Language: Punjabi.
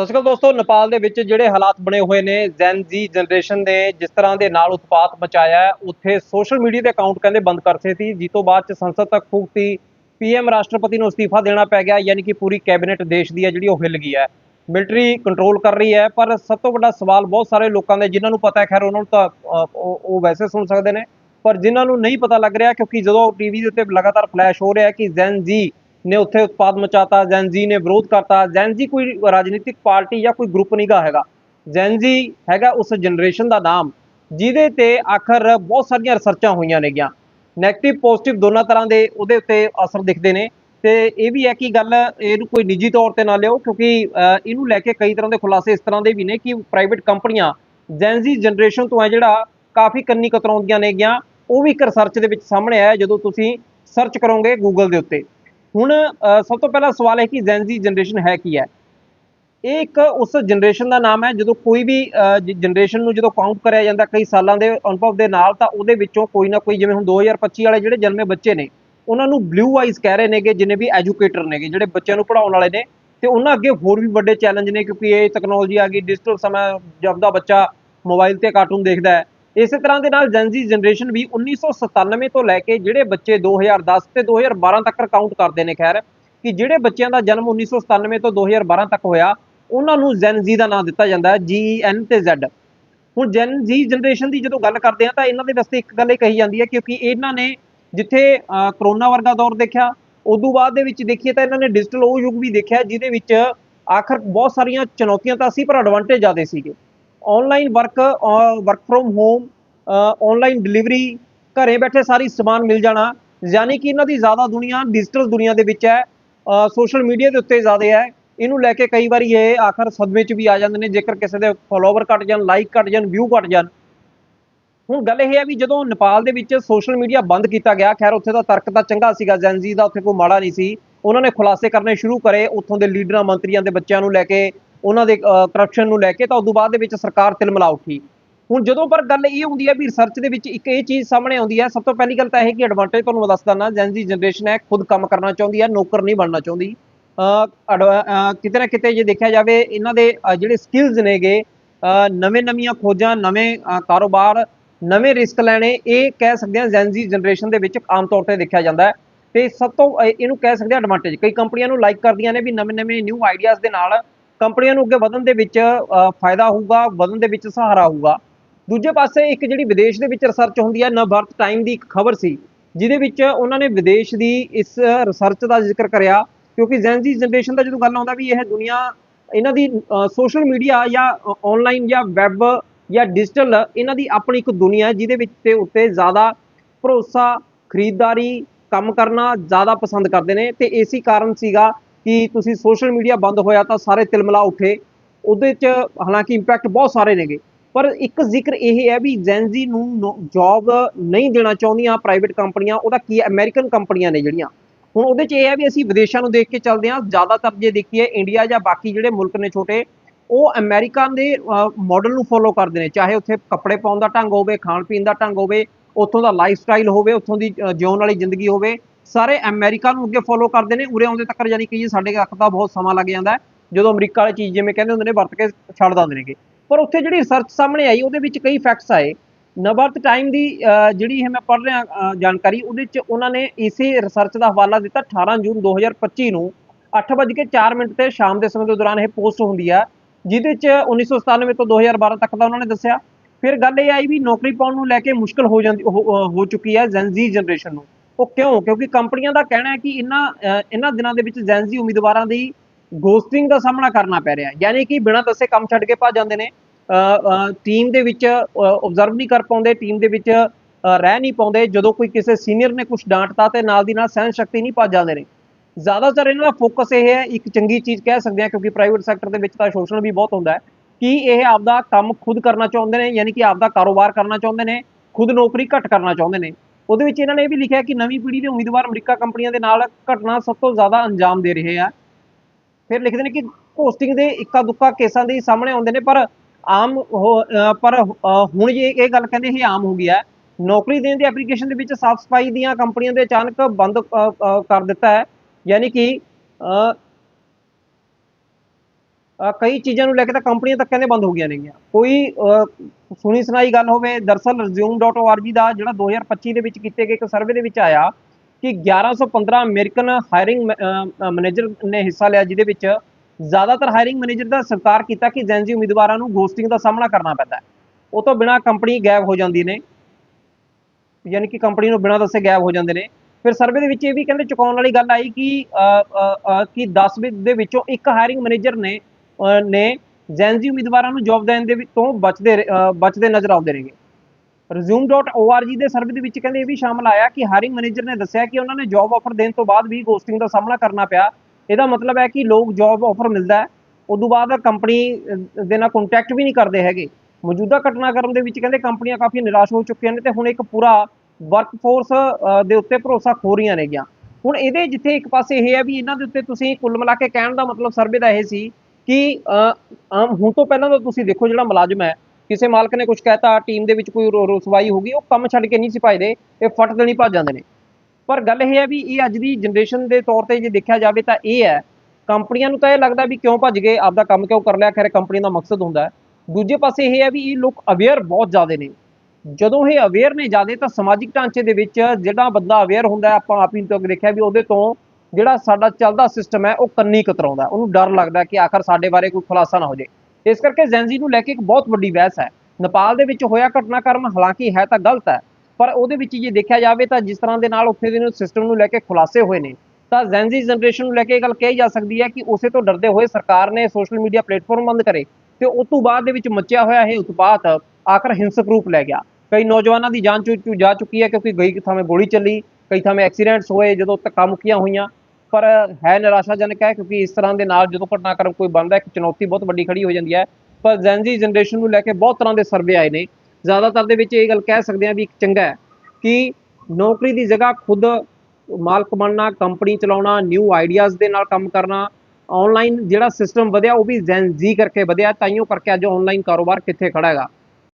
ਸਤਿ ਸ਼੍ਰੀ ਅਕਾਲ ਦੋਸਤੋ, ਨੇਪਾਲ ਦੇ ਵਿੱਚ ਜਿਹੜੇ ਹਾਲਾਤ ਬਣੇ ਹੋਏ ਨੇ ਜ਼ੈਨ ਜੀ ਜਨਰੇਸ਼ਨ ਨੇ ਜਿਸ ਤਰ੍ਹਾਂ ਦੇ ਨਾਲ ਉਤਪਾਤ ਮਚਾਇਆ ਉੱਥੇ ਸੋਸ਼ਲ ਮੀਡੀਆ ਦੇ ਅਕਾਊਂਟ ਕਹਿੰਦੇ ਬੰਦ ਕਰਤੇ ਸੀ। ਜਿਸ ਤੋਂ ਬਾਅਦ ਚ ਸੰਸਦ ਤੱਕ ਫੂਕਤੀ ਪੀਐਮ ਰਾਸ਼ਟਰਪਤੀ ਨੂੰ ਅਸਤੀਫਾ ਦੇਣਾ ਪੈ ਗਿਆ, ਯਾਨੀ ਕਿ ਪੂਰੀ ਕੈਬਨਿਟ ਦੇਸ਼ ਦੀ ਹੈ ਜਿਹੜੀ ਉਹ ਹਿੱਲ ਗਈ ਹੈ। ਮਿਲਟਰੀ ਕੰਟਰੋਲ ਕਰ ਰਹੀ ਹੈ, ਪਰ ਸਭ ਤੋਂ ਵੱਡਾ ਸਵਾਲ ਬਹੁਤ ਸਾਰੇ ਲੋਕਾਂ ਦੇ, ਜਿਨ੍ਹਾਂ ਨੂੰ ਪਤਾ ਹੈ, ਖੈਰ ਉਹਨਾਂ ਨੂੰ ਤਾਂ ਉਹ ਵੈਸੇ ਸੁਣ ਸਕਦੇ ਨੇ, ਪਰ ਜਿਨ੍ਹਾਂ ਨੂੰ ਨਹੀਂ ਪਤਾ ਲੱਗ ਰਿਹਾ, ਕਿਉਂਕਿ ਜਦੋਂ ਟੀਵੀ ਦੇ ਉੱਤੇ ਲਗਾਤਾਰ ਫਲੈਸ਼ ਹੋ ਰਿਹਾ ਕਿ ਜ਼ੈਨ ਜੀ ਨੇ ਉੱਥੇ ਉਤਪਾਦ ਮਚਾਤਾ, ਜ਼ੈਨ ਜੀ ਨੇ ਵਿਰੋਧ ਕਰਤਾ। ਜ਼ੈਨ ਜੀ ਕੋਈ ਰਾਜਨੀਤਿਕ ਪਾਰਟੀ ਜਾਂ ਕੋਈ ਗਰੁੱਪ ਨਹੀਂਗਾ ਹੈਗਾ। ਜ਼ੈਨ ਜੀ ਹੈਗਾ ਉਸ ਜਨਰੇਸ਼ਨ ਦਾ ਨਾਮ, ਜਿਹਦੇ ਤੇ ਆਖਰ ਬਹੁਤ ਸਾਰੀਆਂ ਰਿਸਰਚਾਂ ਹੋਈਆਂ ਨੇਗੀਆਂ। ਨੈਗੇਟਿਵ ਪੋਜ਼ਿਟਿਵ ਦੋਨਾਂ ਤਰ੍ਹਾਂ ਦੇ ਉਹਦੇ ਉੱਤੇ ਅਸਰ ਦਿਖਦੇ ਨੇ। ਤੇ ਇਹ ਵੀ ਹੈ ਕਿ ਗੱਲ ਇਹਨੂੰ ਕੋਈ ਨਿੱਜੀ ਤੌਰ ਤੇ ਨਾ ਲਿਓ ਕਿਉਂਕਿ ਇਹਨੂੰ ਲੈ ਕੇ ਕਈ ਤਰ੍ਹਾਂ ਦੇ ਖੁਲਾਸੇ ਇਸ ਤਰ੍ਹਾਂ ਦੇ ਵੀ ਨੇ ਕਿ ਪ੍ਰਾਈਵੇਟ ਕੰਪਨੀਆਂ ਜੈਨਜ਼ੀ ਜਨਰੇਸ਼ਨ ਤੋਂ ਹੈ ਜਿਹੜਾ ਕਾਫੀ ਕੰਨੀ ਕਤਰਾਉਂਦੀਆਂ ਨੇਗੀਆਂ। ਉਹ ਵੀ ਇੱਕ ਰਿਸਰਚ ਦੇ ਵਿੱਚ ਸਾਹਮਣੇ ਆਇਆ, ਜਦੋਂ ਤੁਸੀਂ ਸਰਚ ਕਰੋਗੇ ਗੂਗਲ ਦੇ ਉੱਤੇ। ਹੁਣ ਸਭ ਤੋਂ ਪਹਿਲਾ ਸਵਾਲ ਹੈ ਕਿ ਜੈਨਜ਼ੀ ਜਨਰੇਸ਼ਨ ਹੈ ਕੀ ਹੈ? ਇਹ ਇੱਕ ਉਸ ਜਨਰੇਸ਼ਨ ਦਾ ਨਾਮ ਹੈ, ਜਦੋਂ ਕੋਈ ਵੀ ਜਨਰੇਸ਼ਨ ਨੂੰ ਜਦੋਂ ਕਾਊਂਟ ਕਰਿਆ ਜਾਂਦਾ ਕਈ ਸਾਲਾਂ ਦੇ ਅਨੁਭਵ ਦੇ ਨਾਲ, ਤਾਂ ਉਹਦੇ ਵਿੱਚੋਂ ਕੋਈ ਨਾ ਕੋਈ ਜਿਵੇਂ ਹੁਣ 2025 ਵਾਲੇ ਜਿਹੜੇ ਜਨਮੇ ਬੱਚੇ ਨੇ, ਉਹਨਾਂ ਨੂੰ ਬਲੂ ਆਈਜ਼ ਕਹਿ ਰਹੇ ਨੇਗੇ, ਜਿੰਨੇ ਵੀ ਐਜੂਕੇਟਰ ਨੇਗੇ, ਜਿਹੜੇ ਬੱਚਿਆਂ ਨੂੰ ਪੜਾਉਣ ਵਾਲੇ ਨੇ। ਤੇ ਉਹਨਾਂ ਅੱਗੇ ਹੋਰ ਵੀ ਵੱਡੇ ਚੈਲੰਜ ਨੇ, ਕਿਉਂਕਿ ਇਹ ਟੈਕਨੋਲੋਜੀ ਆ ਗਈ ਡਿਜੀਟਲ ਸਮਾਂ ਜਦ ਦਾ ਬੱਚਾ ਮੋਬਾਈਲ ਤੇ ਕਾਰਟੂਨ ਦੇਖਦਾ ਹੈ ਇਸੇ ਤਰ੍ਹਾਂ ਦੇ ਨਾਲ ਜਨਜ਼ੀ ਜਨਰੇਸ਼ਨ ਵੀ 1997 ਤੋਂ ਲੈ ਕੇ ਜਿਹੜੇ ਬੱਚੇ 2010 ਤੇ 2012 ਤੱਕ ਕਾਊਂਟ ਕਰਦੇ ਨੇ ਖੈਰ ਕਿ ਜਿਹੜੇ ਬੱਚਿਆਂ ਦਾ ਜਨਮ 1997 ਤੋਂ 2012 ਤੱਕ ਹੋਇਆ ਉਹਨਾਂ ਨੂੰ ਜੈਨ ਜ਼ੀ ਦਾ ਨਾਮ ਦਿੱਤਾ ਜਾਂਦਾ ਹੈ ਜੀ ਐਨ ਤੇ ਜ਼ੈਡ ਹੁਣ ਜੈਨ ਜ਼ੀ ਜਨਰੇਸ਼ਨ ਦੀ ਜਦੋਂ ਗੱਲ ਕਰਦੇ ਆ ਤਾਂ ਇਹਨਾਂ ਦੇ ਵਾਸਤੇ ਇੱਕ ਗੱਲ ਇਹ ਕਹੀ ਜਾਂਦੀ ਹੈ ਕਿਉਂਕਿ ਇਹਨਾਂ ਨੇ ਜਿੱਥੇ ਅਹ, ਕਰੋਨਾ ਵਰਗਾ ਦੌਰ ਦੇਖਿਆ ਉਦੋਂ ਬਾਅਦ ਦੇ ਵਿੱਚ ਦੇਖੀਏ ਤਾਂ ਇਹਨਾਂ ਨੇ ਡਿਜੀਟਲ ਉਹ ਯੁੱਗ ਵੀ ਦੇਖਿਆ ਜਿਹਦੇ ਵਿੱਚ ਆਖਰ ਬਹੁਤ ਸਾਰੀਆਂ ਚੁਣੌਤੀਆਂ ਤਾਂ ਸੀ ਪਰ ਐਡਵਾਂਟੇਜ ਜ਼ਿਆਦੇ ਸੀਗੇ। Online work work from home online delivery ਘਰੇ ਬੈਠੇ ਸਾਰੀ ਸਮਾਨ ਮਿਲ ਜਾਣਾ। ਯਾਨੀ ਕਿ ਇਹਨਾਂ ਦੀ ਜ਼ਿਆਦਾ ਦੁਨੀਆ ਡਿਜੀਟਲ ਦੁਨੀਆ ਦੇ ਵਿੱਚ ਹੈ ਸੋਸ਼ਲ ਮੀਡੀਆ ਦੇ ਉੱਤੇ ਜ਼ਿਆਦਾ ਹੈ। ਇਹਨੂੰ ਲੈ ਕੇ ਕਈ ਵਾਰੀ ਇਹ ਆਖਰ ਸਦਮੇ 'ਚ ਵੀ ਆ ਜਾਂਦੇ ਨੇ, ਜੇਕਰ ਕਿਸੇ ਦੇ ਫਾਲੋਵਰ ਘਟ ਜਾਣ ਲਾਈਕ ਘਟ ਜਾਣ ਵਿਊ ਘਟ ਜਾਣ। ਹੁਣ ਗੱਲ ਇਹ ਹੈ ਵੀ ਜਦੋਂ ਨੇਪਾਲ ਦੇ ਵਿੱਚ ਸੋਸ਼ਲ ਮੀਡੀਆ ਬੰਦ ਕੀਤਾ ਗਿਆ, ਖੈਰ ਉੱਥੇ ਦਾ ਤਰਕ ਤਾਂ ਚੰਗਾ ਸੀਗਾ ਜੈਨਜ਼ੀ ਦਾ ਉੱਥੇ ਕੋਈ ਮਾੜਾ ਨਹੀਂ ਸੀ। ਉਹਨਾਂ ਨੇ ਖੁਲਾਸੇ ਕਰਨੇ ਸ਼ੁਰੂ ਕਰੇ, ਉੱਥੋਂ ਦੇ ਲੀਡਰਾਂ ਮੰਤਰੀਆਂ ਦੇ ਬੱਚਿਆਂ ਨੂੰ ਲੈ ਕੇ ਉਹਨਾਂ ਦੇ ਕਰਪਸ਼ਨ ਨੂੰ ਲੈ ਕੇ, ਤਾਂ ਉਦੋਂ ਬਾਅਦ ਦੇ ਵਿੱਚ ਸਰਕਾਰ ਤਿਲ ਮਿਲਾ ਉੱਠੀ ਹੁਣ ਜਦੋਂ ਪਰ ਗੱਲ ਇਹ ਹੁੰਦੀ ਹੈ ਵੀ ਰਿਸਰਚ ਦੇ ਵਿੱਚ ਇੱਕ ਇਹ ਚੀਜ਼ ਸਾਹਮਣੇ ਆਉਂਦੀ ਹੈ, ਸਭ ਤੋਂ ਪਹਿਲੀ ਗੱਲ ਤਾਂ ਇਹ ਕਿ ਐਡਵਾਂਟੇਜ ਤੁਹਾਨੂੰ ਮੈਂ ਦੱਸ ਦਿੰਦਾ ਜੈਨਜ਼ੀ ਜਨਰੇਸ਼ਨ ਹੈ, ਖੁਦ ਕੰਮ ਕਰਨਾ ਚਾਹੁੰਦੀ ਹੈ, ਨੌਕਰ ਨਹੀਂ ਬਣਨਾ ਚਾਹੁੰਦੀ। ਅਹ ਕਿਤੇ ਨਾ ਕਿਤੇ ਜੇ ਦੇਖਿਆ ਜਾਵੇ, ਇਹਨਾਂ ਦੇ ਜਿਹੜੇ ਸਕਿੱਲਸ ਨੇਗੇ ਨਵੇਂ ਨਵੀਆਂ ਖੋਜਾਂ, ਨਵੇਂ ਕਾਰੋਬਾਰ, ਨਵੇਂ ਰਿਸਕ ਲੈਣੇ, ਇਹ ਕਹਿ ਸਕਦੇ ਹਾਂ ਜੈਨਜ਼ੀ ਜਨਰੇਸ਼ਨ ਦੇ ਵਿੱਚ ਆਮ ਤੌਰ ਤੇ ਦੇਖਿਆ ਜਾਂਦਾ ਹੈ। ਤੇ ਸਭ ਤੋਂ ਇਹਨੂੰ ਕਹਿ ਸਕਦੇ ਹਾਂ ਐਡਵਾਂਟੇਜ ਕਈ ਕੰਪਨੀਆਂ ਨੂੰ ਲਾਈਕ ਕਰਦੀਆਂ ਨੇ ਵੀ ਨਵੇਂ ਨਵੇਂ ਨਿਊ ਆਈਡੀਆਜ਼ ਦੇ ਨਾਲ ਕੰਪਨੀਆਂ ਨੂੰ ਅੱਗੇ ਵਧਣ ਦੇ ਵਿੱਚ ਫਾਇਦਾ ਹੋਊਗਾ, ਵਧਣ ਦੇ ਵਿੱਚ ਸਹਾਰਾ ਹੋਊਗਾ। ਦੂਜੇ ਪਾਸੇ ਇੱਕ ਜਿਹੜੀ ਵਿਦੇਸ਼ ਦੇ ਵਿੱਚ ਰਿਸਰਚ ਹੁੰਦੀ ਹੈ, ਨਵਭਾਰਤ ਟਾਈਮ ਦੀ ਇੱਕ ਖਬਰ ਸੀ, ਜਿਹਦੇ ਵਿੱਚ ਉਹਨਾਂ ਨੇ ਵਿਦੇਸ਼ ਦੀ ਇਸ ਰਿਸਰਚ ਦਾ ਜ਼ਿਕਰ ਕਰਿਆ, ਕਿਉਂਕਿ ਜੈਨਜ਼ੀ ਜਨਰੇਸ਼ਨ ਦਾ ਜਦੋਂ ਗੱਲ ਆਉਂਦਾ ਵੀ ਇਹ ਦੁਨੀਆ, ਇਹਨਾਂ ਦੀ ਸੋਸ਼ਲ ਮੀਡੀਆ ਜਾਂ ਆਨਲਾਈਨ ਜਾਂ ਵੈਬ ਜਾਂ ਡਿਜੀਟਲ ਇਹਨਾਂ ਦੀ ਆਪਣੀ ਇੱਕ ਦੁਨੀਆ ਹੈ, ਜਿਹਦੇ ਵਿੱਚ ਤੇ ਉੱਤੇ ਜ਼ਿਆਦਾ ਭਰੋਸਾ, ਖਰੀਦਦਾਰੀ, ਕੰਮ ਕਰਨਾ ਜ਼ਿਆਦਾ ਪਸੰਦ ਕਰਦੇ ਨੇ, ਤੇ ਇਸੇ ਕਾਰਨ ਸੀਗਾ ਕਿ ਤੁਸੀਂ ਸੋਸ਼ਲ ਮੀਡੀਆ ਬੰਦ ਹੋਇਆ ਤਾਂ ਸਾਰੇ ਤਿਲਮਲਾ ਉੱਠੇ। ਉਹਦੇ 'ਚ ਹਾਲਾਂਕਿ ਇੰਪੈਕਟ ਬਹੁਤ ਸਾਰੇ ਨੇਗੇ। ਪਰ ਇੱਕ ਜ਼ਿਕਰ ਇਹ ਹੈ ਵੀ ਜੈਨਜ਼ੀ ਨੂੰ ਜੌਬ ਨਹੀਂ ਦੇਣਾ ਚਾਹੁੰਦੀਆਂ ਪ੍ਰਾਈਵੇਟ ਕੰਪਨੀਆਂ, ਉਹਦਾ ਕੀ ਅਮਰੀਕਨ ਕੰਪਨੀਆਂ ਨੇ ਜਿਹੜੀਆਂ। ਹੁਣ ਉਹਦੇ 'ਚ ਇਹ ਹੈ ਵੀ ਅਸੀਂ ਵਿਦੇਸ਼ਾਂ ਨੂੰ ਦੇਖ ਕੇ ਚੱਲਦੇ ਹਾਂ। ਜ਼ਿਆਦਾਤਰ ਜੇ ਦੇਖੀਏ ਇੰਡੀਆ ਜਾਂ ਬਾਕੀ ਜਿਹੜੇ ਮੁਲਕ ਨੇ ਛੋਟੇ, ਉਹ ਅਮਰੀਕਾ ਦੇ ਮਾਡਲ ਨੂੰ ਫੋਲੋ ਕਰਦੇ ਨੇ। ਚਾਹੇ ਉੱਥੇ ਕੱਪੜੇ ਪਾਉਣ ਦਾ ਢੰਗ ਹੋਵੇ ਖਾਣ ਪੀਣ ਦਾ ਢੰਗ ਹੋਵੇ, ਉੱਥੋਂ ਦਾ ਲਾਈਫ ਸਟਾਈਲ ਹੋਵੇ, ਉੱਥੋਂ ਦੀ ਜਿਉਣ ਵਾਲੀ ਜ਼ਿੰਦਗੀ ਹੋਵੇ। ਸਾਰੇ ਅਮਰੀਕਾ ਨੂੰ ਅੱਗੇ ਫੋਲੋ ਕਰਦੇ ਨੇ, ਉਰੇ ਆਉਂਦੇ ਤੱਕ ਯਾਨੀ ਕਿ ਜੀ ਸਾਡੇ ਅੱਖ ਦਾ ਬਹੁਤ ਸਮਾਂ ਲੱਗ ਜਾਂਦਾ ਜਦੋਂ ਅਮਰੀਕਾ ਵਾਲੀ ਚੀਜ਼ ਜਿਵੇਂ ਕਹਿੰਦੇ ਹੁੰਦੇ ਨੇ, ਵਰਤ ਕੇ ਛੱਡ ਦਿੰਦੇ ਨੇਗੇ। ਪਰ ਉੱਥੇ ਜਿਹੜੀ ਰਿਸਰਚ ਸਾਹਮਣੇ ਆਈ, ਉਹਦੇ ਵਿੱਚ ਕਈ ਫੈਕਟਸ ਆਏ। ਨਵਰਤ ਟਾਈਮ ਦੀ ਜਿਹੜੀ ਇਹ ਮੈਂ ਪੜ੍ਹ ਰਿਹਾ ਜਾਣਕਾਰੀ, ਉਹਦੇ ਵਿੱਚ ਉਹਨਾਂ ਨੇ ਇਸੇ ਰਿਸਰਚ ਦਾ ਹਵਾਲਾ ਦਿੱਤਾ 18 ਜੂਨ 2025 ਨੂੰ 8:04 ਮਿੰਟ ਤੇ ਸ਼ਾਮ ਦੇ ਸਮੇਂ ਦੇ ਦੌਰਾਨ ਇਹ ਪੋਸਟ ਹੁੰਦੀ ਆ, ਜਿਹਦੇ ਚ 1997 ਤੋਂ 2012 ਤੱਕ ਦਾ ਉਹਨਾਂ ਨੇ ਦੱਸਿਆ। ਫਿਰ ਗੱਲ ਇਹ ਆਈ ਵੀ ਨੌਕਰੀ ਪਾਉਣ ਨੂੰ ਲੈ ਕੇ ਮੁਸ਼ਕਲ ਹੋ ਜਾਂਦੀ, ਹੋ- ਹੋ ਹੋ ਚੁੱਕੀ ਹੈ ਜੈਨਜ਼ੀ ਜਨਰੇਸ਼ਨ ਨੂੰ। ਉਹ ਕਿਉਂ? ਕਿਉਂਕਿ ਕੰਪਨੀਆਂ ਦਾ ਕਹਿਣਾ ਹੈ ਕਿ ਇਹਨਾਂ ਇਹਨਾਂ ਦਿਨਾਂ ਦੇ ਵਿੱਚ ਜੈਨਜ਼ੀ ਉਮੀਦਵਾਰਾਂ ਦੀ ਗੋਸਟਿੰਗ ਦਾ ਸਾਹਮਣਾ ਕਰਨਾ ਪੈ ਰਿਹਾ ਯਾਨੀ ਕਿ ਬਿਨਾਂ ਦੱਸੇ ਕੰਮ ਛੱਡ ਕੇ ਭੱਜ ਜਾਂਦੇ ਨੇ। ਟੀਮ ਦੇ ਵਿੱਚ ਆਬਜ਼ਰਵ ਨਹੀਂ ਕਰ ਪਾਉਂਦੇ ਟੀਮ ਦੇ ਵਿੱਚ ਰਹਿ ਨਹੀਂ ਪਾਉਂਦੇ। ਜਦੋਂ ਕੋਈ ਕਿਸੇ ਸੀਨੀਅਰ ਨੇ ਕੁਝ ਡਾਂਟਤਾ ਤੇ ਨਾਲ ਦੀ ਨਾਲ ਸਹਿਣ ਸ਼ਕਤੀ ਨਹੀਂ ਭੱਜ ਜਾਂਦੇ ਨੇ। ਜ਼ਿਆਦਾਤਰ ਇਹਨਾਂ ਦਾ ਫੋਕਸ ਇਹ ਹੈ, ਇੱਕ ਚੰਗੀ ਚੀਜ਼ ਕਹਿ ਸਕਦੇ ਹਾਂ, ਕਿਉਂਕਿ ਪ੍ਰਾਈਵੇਟ ਸੈਕਟਰ ਦੇ ਵਿੱਚ ਤਾਂ ਸ਼ੋਸ਼ਣ ਵੀ ਬਹੁਤ ਹੁੰਦਾ ਹੈ, ਕਿ ਇਹ ਆਪਦਾ ਕੰਮ ਖੁਦ ਕਰਨਾ ਚਾਹੁੰਦੇ ਨੇ, ਯਾਨੀ ਕਿ ਆਪਦਾ ਕਾਰੋਬਾਰ ਕਰਨਾ ਚਾਹੁੰਦੇ ਨੇ, ਖੁਦ ਨੌਕਰੀ ਘੱਟ ਕਰਨਾ ਚਾਹੁੰਦੇ ਨੇ। ਉਹਦੇ ਵਿੱਚ ਇਹਨਾਂ ਨੇ ਇਹ ਵੀ ਲਿਖਿਆ ਕਿ ਨਵੀਂ ਪੀੜ੍ਹੀ ਦੇ ਉਮੀਦਵਾਰ ਅਮਰੀਕਾ ਕੰਪਨੀਆਂ ਦੇ ਨਾਲ ਘਟਨਾ ਸਭ ਤੋਂ ਜ਼ਿਆਦਾ ਅੰਜਾਮ ਦੇ ਰਹੇ ਆ। ਫਿਰ ਲਿਖਦੇ ਨੇ ਕਿ ਪੋਸਟਿੰਗ ਦੇ ਇੱਕਾ ਦੁੱਕਾ ਕੇਸਾਂ ਦੇ ਸਾਹਮਣੇ ਆਉਂਦੇ ਨੇ ਪਰ ਆਮ ਹੋ- ਪਰ ਹੁਣ ਇਹ ਇਹ ਗੱਲ ਕਹਿੰਦੇ ਇਹ ਆਮ ਹੋ ਗਿਆ ਹੈ। ਨੌਕਰੀ ਦੇਣ ਦੀ ਐਪਲੀਕੇਸ਼ਨ ਦੇ ਵਿੱਚ ਸਾਫ਼ ਸਫ਼ਾਈ ਦੀਆਂ ਕੰਪਨੀਆਂ ਦੇ ਅਚਾਨਕ ਬੰਦ ਕਰ ਦਿੱਤਾ ਹੈ। ਯਾਨੀ ਕਿ ਅਹ, ਕਈ ਚੀਜ਼ਾਂ ਨੂੰ ਲੈ ਕੇ ਤਾਂ ਕੰਪਨੀਆਂ ਤੱਕ ਕਹਿੰਦੇ ਬੰਦ ਹੋ ਗਈਆਂ ਨੇਗੀਆਂ। ਕੋਈ ਸੁਣੀ ਸੁਣਾਈ ਗੱਲ ਹੋਵੇ ਦਰਸਲ resume.org ਦਾ ਜਿਹੜਾ 2025 ਦੇ ਵਿੱਚ ਕੀਤੇ ਗਏ ਇੱਕ ਸਰਵੇ ਦੇ ਵਿੱਚ ਆਇਆ ਕਿ 1115 ਅਮਰੀਕਨ ਹਾਇਰਿੰਗ ਮੈਨੇਜਰ ਨੇ ਹਿੱਸਾ ਲਿਆ ਜਿਹਦੇ ਵਿੱਚ ਜ਼ਿਆਦਾਤਰ ਹਾਇਰਿੰਗ ਮੈਨੇਜਰ ਦਾ ਸਰਕਾਰ ਕੀਤਾ ਕਿ ਜੈਨਜ਼ੀ ਉਮੀਦਵਾਰਾਂ ਨੂੰ ਗੋਸਟਿੰਗ ਦਾ ਸਾਹਮਣਾ ਕਰਨਾ ਪੈਂਦਾ ਹੈ। ਉਹ ਤੋਂ ਬਿਨਾ ਕੰਪਨੀ ਗਾਇਬ ਹੋ ਜਾਂਦੀ ਨੇ। ਯਾਨੀ ਕਿ ਕੰਪਨੀ ਨੂੰ ਬਿਨਾਂ ਦੱਸੇ ਗਾਇਬ ਹੋ ਜਾਂਦੇ ਨੇ। ਫਿਰ ਸਰਵੇ ਦੇ ਵਿੱਚ ਇਹ ਵੀ ਕਹਿੰਦੇ ਚੁਕਾਉਣ ਵਾਲੀ ਗੱਲ ਆਈ ਕਿ ਅ, ਕਿ 10 ਦੇ ਵਿੱਚੋਂ ਇੱਕ ਹਾਇਰਿੰਗ ਮੈਨੇਜਰ ਨੇ ਨੇ ਜੈਨਜ਼ੀ ਉਮੀਦਵਾਰਾਂ ਨੂੰ ਜੌਬ ਦੇਣ ਦੇ ਤੋਂ ਬਚਦੇ ਬਚਦੇ ਨਜ਼ਰ ਆਉਂਦੇ ਨੇਗੇ। resume.org ਦੇ ਸਰਵੇ ਦੇ ਵਿੱਚ ਕਹਿੰਦੇ ਇਹ ਵੀ ਸ਼ਾਮਲ ਆਇਆ ਕਿ ਹਾਇਰਿੰਗ ਮੈਨੇਜਰ ਨੇ ਦੱਸਿਆ ਕਿ ਉਹਨਾਂ ਨੇ ਜੌਬ ਆਫਰ ਦੇਣ ਤੋਂ ਬਾਅਦ ਵੀ ਗੋਸਟਿੰਗ ਦਾ ਸਾਹਮਣਾ ਕਰਨਾ ਪਿਆ। ਇਹਦਾ ਮਤਲਬ ਹੈ ਕਿ ਲੋਕ ਜੌਬ ਆਫਰ ਮਿਲਦਾ ਹੈ। ਉਦੋਂ ਬਾਅਦ ਕੰਪਨੀ ਦੇ ਨਾਲ ਕੰਟੈਕਟ ਵੀ ਨਹੀਂ ਕਰਦੇ ਹੈਗੇ। ਮੌਜੂਦਾ ਘਟਨਾਕ੍ਰਮ ਦੇ ਵਿੱਚ ਕਹਿੰਦੇ ਕੰਪਨੀਆਂ ਕਾਫੀ ਨਿਰਾਸ਼ ਹੋ ਚੁੱਕੀਆਂ ਨੇ ਤੇ ਹੁਣ ਇੱਕ ਪੂਰਾ ਵਰਕਫੋਰਸ ਦੇ ਉੱਤੇ ਭਰੋਸਾ ਖੋ ਰਹੀਆਂ ਨੇਗੀਆਂ। ਹੁਣ ਇਹਦੇ ਜਿੱਥੇ ਇੱਕ ਪਾਸੇ ਇਹ ਹੈ ਵੀ ਇਹਨਾਂ ਦੇ ਉੱਤੇ ਤੁਸੀਂ ਕੁੱਲ ਮਿਲਾ ਕੇ ਕਹਿਣ ਦਾ ਮਤਲਬ ਸਰਵੇ ਦਾ ਇਹ ਸੀ ਕਿ ਆਮ, ਹੁਣ ਤੋਂ ਪਹਿਲਾਂ ਤਾਂ ਤੁਸੀਂ ਦੇਖੋ ਜਿਹੜਾ ਮੁਲਾਜ਼ਮ ਹੈ, ਕਿਸੇ ਮਾਲਕ ਨੇ ਕੁਝ ਕਹਿਤਾ, ਟੀਮ ਦੇ ਵਿੱਚ ਕੋਈ ਰੋ- ਰੁਸਵਾਈ ਹੋ ਗਈ, ਉਹ ਕੰਮ ਛੱਡ ਕੇ ਨਹੀਂ ਸੀ ਭੱਜਦੇ ਇਹ ਫਟ ਦੇਣੀ ਭੱਜ ਜਾਂਦੇ ਨੇ। ਪਰ ਗੱਲ ਇਹ ਹੈ ਵੀ ਇਹ ਅੱਜ ਦੀ ਜਨਰੇਸ਼ਨ ਦੇ ਤੌਰ ਤੇ ਜੇ ਦੇਖਿਆ ਜਾਵੇ ਤਾਂ ਇਹ ਹੈ, ਕੰਪਨੀਆਂ ਨੂੰ ਤਾਂ ਇਹ ਲੱਗਦਾ ਵੀ ਕਿਉਂ ਭੱਜ ਗਏ, ਆਪਦਾ ਕੰਮ ਕਿਉਂ ਕਰ ਲਿਆ, ਖੈਰ ਕੰਪਨੀ ਦਾ ਮਕਸਦ ਹੁੰਦਾ ਹੈ। ਦੂਜੇ ਪਾਸੇ ਇਹ ਹੈ ਵੀ ਇਹ ਲੋਕ ਅਵੇਅਰ ਬਹੁਤ ਜ਼ਿਆਦੇ ਨੇ। ਜਦੋਂ ਇਹ ਅਵੇਅਰ ਨੇ ਜ਼ਿਆਦੇ ਤਾਂ ਸਮਾਜਿਕ ਢਾਂਚੇ ਦੇ ਵਿੱਚ ਜਿਹੜਾ ਬੰਦਾ ਅਵੇਅਰ ਹੁੰਦਾ ਆਪਾਂ ਆਪ ਹੀ ਤੋਂ ਦੇਖਿਆ ਵੀ ਉਹਦੇ ਤੋਂ ਜਿਹੜਾ ਸਾਡਾ ਚੱਲਦਾ ਸਿਸਟਮ ਹੈ, ਉਹ ਕੰਨੀ ਕਤਰਾਉਂਦਾ ਉਹਨੂੰ ਡਰ ਲੱਗਦਾ ਕਿ ਆਖਰ ਸਾਡੇ ਬਾਰੇ ਕੋਈ ਖੁਲਾਸਾ ਨਾ ਹੋ ਜਾਏ। ਇਸ ਕਰਕੇ ਜ਼ੈਨਜ਼ੀ ਨੂੰ ਲੈ ਕੇ ਇੱਕ ਬਹੁਤ ਵੱਡੀ ਬਹਿਸ ਹੈ। ਨੇਪਾਲ ਦੇ ਵਿੱਚ ਹੋਇਆ ਘਟਨਾਕ੍ਰਮ, ਹਾਲਾਂਕਿ ਹੈ ਤਾਂ ਗਲਤ ਹੈ, ਪਰ ਉਹਦੇ ਵਿੱਚ ਜੇ ਦੇਖਿਆ ਜਾਵੇ ਤਾਂ ਜਿਸ ਤਰ੍ਹਾਂ ਦੇ ਨਾਲ ਉੱਥੇ ਦੇ ਸਿਸਟਮ ਨੂੰ ਲੈ ਕੇ ਖੁਲਾਸੇ ਹੋਏ ਨੇ, ਤਾਂ ਜ਼ੈਨਜ਼ੀ ਜਨਰੇਸ਼ਨ ਨੂੰ ਲੈ ਕੇ ਇਹ ਗੱਲ ਕਹੀ ਜਾ ਸਕਦੀ ਹੈ ਕਿ ਉਸੇ ਤੋਂ ਡਰਦੇ ਹੋਏ ਸਰਕਾਰ ਨੇ ਸੋਸ਼ਲ ਮੀਡੀਆ ਪਲੇਟਫਾਰਮ ਬੰਦ ਕਰੇ ਤੇ ਉਸ ਤੋਂ ਬਾਅਦ ਦੇ ਵਿੱਚ ਮੱਚਿਆ ਹੋਇਆ ਇਹ ਉਤਪਾਤ ਆਖਰ ਹਿੰਸਕ ਰੂਪ ਲੈ ਗਿਆ। ਕਈ ਨੌਜਵਾਨਾਂ ਦੀ ਜਾਨ ਚੂ ਚੂ, ਜਾ ਚੁੱਕੀ ਹੈ ਕਿਉਂਕਿ ਕਈ ਥਾਵੇਂ ਗੋਲੀ ਚੱਲੀ, ਕਈ ਥਾਵੇਂ ਐਕਸੀਡੈਂਟਸ ਹੋਏ ਜਦੋਂ ਧੱਕਾ ਮੁੱਕੀਆਂ ਹੋਈਆਂ। ਪਰ ਹੈ ਨਿਰਾਸ਼ਾਜਨਕ ਹੈ ਕਿਉਂਕਿ ਇਸ ਤਰ੍ਹਾਂ ਦੇ ਨਾਲ ਜਦੋਂ ਘਟਨਾਕ੍ਰਮ ਕੋਈ ਬਣਦਾ ਹੈ, ਇੱਕ ਚੁਣੌਤੀ ਬਹੁਤ ਵੱਡੀ ਖੜੀ ਹੋ ਜਾਂਦੀ ਹੈ। ਪਰ ਜੈਨਜ਼ੀ ਜਨਰੇਸ਼ਨ ਨੂੰ ਲੈ ਕੇ ਬਹੁਤ ਤਰ੍ਹਾਂ ਦੇ ਸਰਵੇ ਆਏ ਨੇ। ਜ਼ਿਆਦਾਤਰ ਦੇ ਵਿੱਚ ਇਹ ਗੱਲ ਕਹਿ ਸਕਦੇ ਹਾਂ ਵੀ ਇੱਕ ਚੰਗਾ ਹੈ ਕਿ ਨੌਕਰੀ ਦੀ ਜਗ੍ਹਾ ਖੁਦ ਮਾਲਕ ਬਣਨਾ ਕੰਪਨੀ ਚਲਾਉਣਾ ਨਿਊ ਆਈਡੀਆਜ਼ ਦੇ ਨਾਲ ਕੰਮ ਕਰਨਾ ਆਨਲਾਈਨ ਜਿਹੜਾ ਸਿਸਟਮ ਵਧਿਆ ਉਹ ਵੀ ਜੈਨ ਜੀ ਕਰਕੇ ਵਧਿਆ ਤਾਈਓ ਕਰਕੇ ਅੱਜ ਆਨਲਾਈਨ ਕਾਰੋਬਾਰ ਕਿੱਥੇ ਖੜਾ ਹੈਗਾ।